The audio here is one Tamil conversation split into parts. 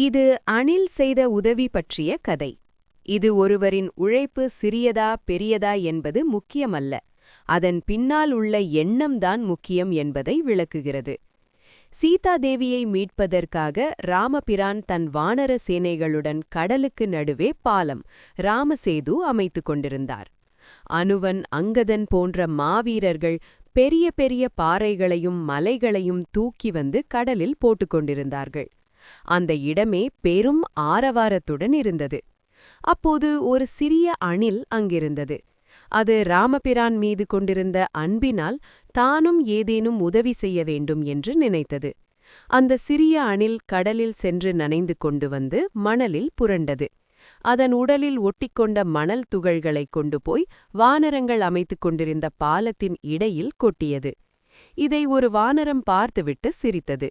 இது அணில் செய்த உதவி பற்றிய கதை. இது ஒருவரின் உழைப்பு சிறியதா பெரியதா என்பது முக்கியமல்ல. அதன் பின்னால் உள்ள எண்ணம்தான் முக்கியம் என்பதை விளக்குகிறது. சீதாதேவியை மீட்பதற்காக ராமபிரான் தன் வானர சேனைகளுடன் கடலுக்கு நடுவே பாலம் ராமசேது அமைத்துக் கொண்டிருந்தார். அனுவன் அங்கதன் போன்ற மாவீரர்கள் பெரிய பெரிய பாறைகளையும் மலைகளையும் தூக்கி வந்து கடலில் போட்டுக்கொண்டிருந்தார்கள் அந்த இடமே பெரும் ஆரவாரத்துடன் இருந்தது. அப்போது ஒரு சிறிய அணில் அங்கிருந்தது. அது ராமபிரான் மீது கொண்டிருந்த அன்பினால் தானும் ஏதேனும் உதவி செய்ய வேண்டும் என்று நினைத்தது. அந்த சிறிய அணில் கடலில் சென்று நனைந்து கொண்டு வந்து மணலில் புரண்டது. அதன் உடலில் ஒட்டிக்கொண்ட மணல் துகள்களைக் கொண்டு போய் வானரங்கள் அமைத்துக் கொண்டிருந்த பாலத்தின் இடையில் கொட்டியது. இதை ஒரு வானரம் பார்த்துவிட்டு சிரித்தது.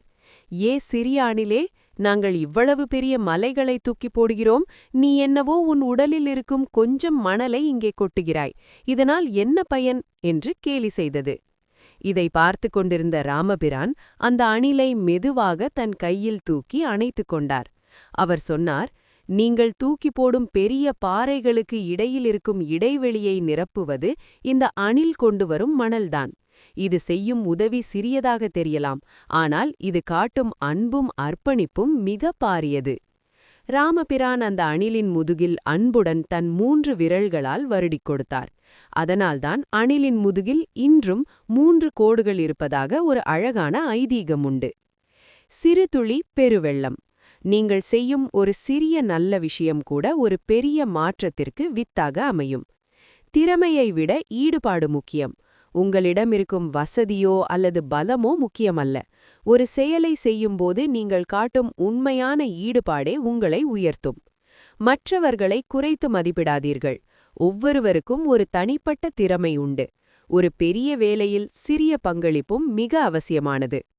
ஏ சிறிய அணிலே நாங்கள் இவ்வளவு பெரிய மலைகளை தூக்கி போடுகிறோம் நீ என்னவோ உன் உடலில் இருக்கும் கொஞ்சம் மணலை இங்கே கொட்டுகிறாய் இதனால் என்ன பயன்? என்று கேலி செய்தது. இதை பார்த்து கொண்டிருந்த ராமபிரான் அந்த அணிலை மெதுவாக தன் கையில் தூக்கி அணைத்து கொண்டார். அவர் சொன்னார் நீங்கள் தூக்கி போடும் பெரிய பாறைகளுக்கு இடையில் இருக்கும் இடைவெளியை நிரப்புவது இந்த அணில் கொண்டு வரும் மணல்தான். இது செய்யும் உதவி சிறியதாக தெரியலாம் ஆனால் இது காட்டும் அன்பும் அர்ப்பணிப்பும் மிக பாரியது. ராமபிரான் அந்த அணிலின் முதுகில் அன்புடன் தன் மூன்று விரல்களால் வருடிக் கொடுத்தார். அதனால்தான் அணிலின் முதுகில் இன்றும் மூன்று கோடுகள் இருப்பதாக ஒரு அழகான ஐதீகம் உண்டு. சிறு துளி பெருவெள்ளம். நீங்கள் செய்யும் ஒரு சிறிய நல்ல விஷயம் கூட ஒரு பெரிய மாற்றத்திற்கு வித்தாக அமையும். திறமையை விட ஈடுபாடு முக்கியம். உங்களிடம் இருக்கும் வசதியோ அல்லது பலமோ முக்கியமல்ல. ஒரு செயலை செய்யும்போது நீங்கள் காட்டும் உண்மையான ஈடுபாடே உங்களை உயர்த்தும். மற்றவர்களை குறைத்து மதிப்பிடாதீர்கள். ஒவ்வொருவருக்கும் ஒரு தனிப்பட்ட திறமை உண்டு. ஒரு பெரிய வேலையில் சிறிய பங்களிப்பும் மிக அவசியமானது.